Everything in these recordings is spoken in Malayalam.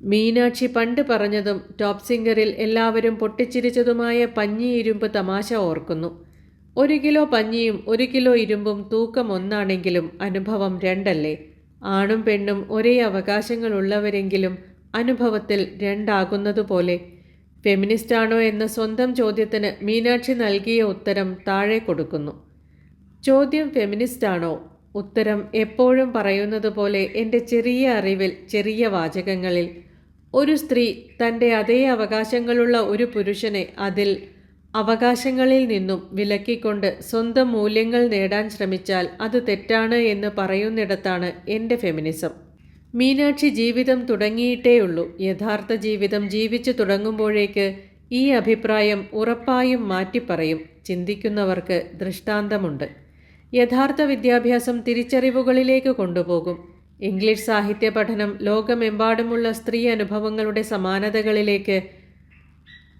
മീനാക്ഷി പണ്ട് പറഞ്ഞതും ടോപ്പ് സിംഗറിൽ എല്ലാവരും പൊട്ടിച്ചിരിച്ചതുമായ പഞ്ഞി ഇരുമ്പ് തമാശ ഓർക്കുന്നു. ഒരു കിലോ പഞ്ഞിയും ഒരു കിലോ ഇരുമ്പും തൂക്കം ഒന്നാണെങ്കിലും അനുഭവം രണ്ടല്ലേ? ആണും പെണ്ണും ഒരേ അവകാശങ്ങളുള്ളവരെങ്കിലും അനുഭവത്തിൽ രണ്ടാകുന്നതുപോലെ. ഫെമിനിസ്റ്റാണോ എന്ന സ്വന്തം ചോദ്യത്തിന് മീനാക്ഷി നൽകിയ ഉത്തരം താഴെ കൊടുക്കുന്നു. ചോദ്യം ഫെമിനിസ്റ്റാണോ? ഉത്തരം എപ്പോഴും പറയുന്നത് പോലെ എന്റെ ചെറിയ അറിവിൽ ചെറിയ വാചകങ്ങളിൽ ഒരു സ്ത്രീ തന്റെ അതേ അവകാശങ്ങളുള്ള ഒരു പുരുഷനെ അതിൽ അവകാശങ്ങളിൽ നിന്നും വിലക്കിക്കൊണ്ട് സ്വന്തം മൂല്യങ്ങൾ നേടാൻ ശ്രമിച്ചാൽ അത് തെറ്റാണ് എന്ന് പറയുന്നിടത്താണ് എന്റെ ഫെമിനിസം മീനാക്ഷി ജീവിതം തുടങ്ങിയിട്ടേയുള്ളൂ. യഥാർത്ഥ ജീവിതം ജീവിച്ചു തുടങ്ങുമ്പോഴേക്ക് ഈ അഭിപ്രായം ഉറപ്പായും മാറ്റിപ്പറയും. ചിന്തിക്കുന്നവർക്ക് ദൃഷ്ടാന്തമുണ്ട്. യഥാർത്ഥ വിദ്യാഭ്യാസം തിരിച്ചറിവുകളിലേക്ക് കൊണ്ടുപോകും. ഇംഗ്ലീഷ് സാഹിത്യ പഠനം ലോകമെമ്പാടുമുള്ള സ്ത്രീ അനുഭവങ്ങളുടെ സമാനതകളിലേക്ക്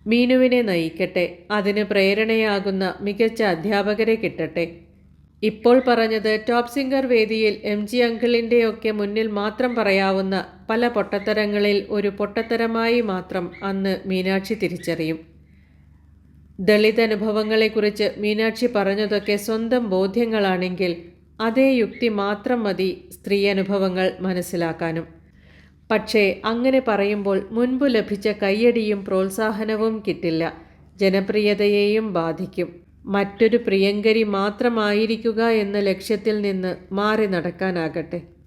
മീനുവിനെ നയിക്കട്ടെ. അതിന് പ്രേരണയാകുന്ന മികച്ച അധ്യാപകരെ കിട്ടട്ടെ. ഇപ്പോൾ പറഞ്ഞത് ടോപ്പ് സിംഗർ വേദിയിൽ എം ജി അങ്കിളിന്റെയൊക്കെ മുന്നിൽ മാത്രം പറയാവുന്ന പല പൊട്ടത്തരങ്ങളിൽ ഒരു പൊട്ടത്തരമായി മാത്രം അന്ന് മീനാക്ഷി തിരിച്ചറിയും. ദളിത് അനുഭവങ്ങളെക്കുറിച്ച് മീനാക്ഷി പറഞ്ഞതൊക്കെ സ്വന്തം ബോധ്യങ്ങളാണെങ്കിൽ അതേ യുക്തി മാത്രം മതി സ്ത്രീ അനുഭവങ്ങൾ മനസ്സിലാക്കാനും. പക്ഷേ അങ്ങനെ പറയുമ്പോൾ മുൻപ് ലഭിച്ച കയ്യടിയും പ്രോത്സാഹനവും കിട്ടില്ല. ജനപ്രിയതയെയും ബാധിക്കും. മറ്റൊരു പ്രിയങ്കരി മാത്രമായിരിക്കുക എന്ന ലക്ഷ്യത്തിൽ നിന്ന് മാറി നടക്കാനാകട്ടെ.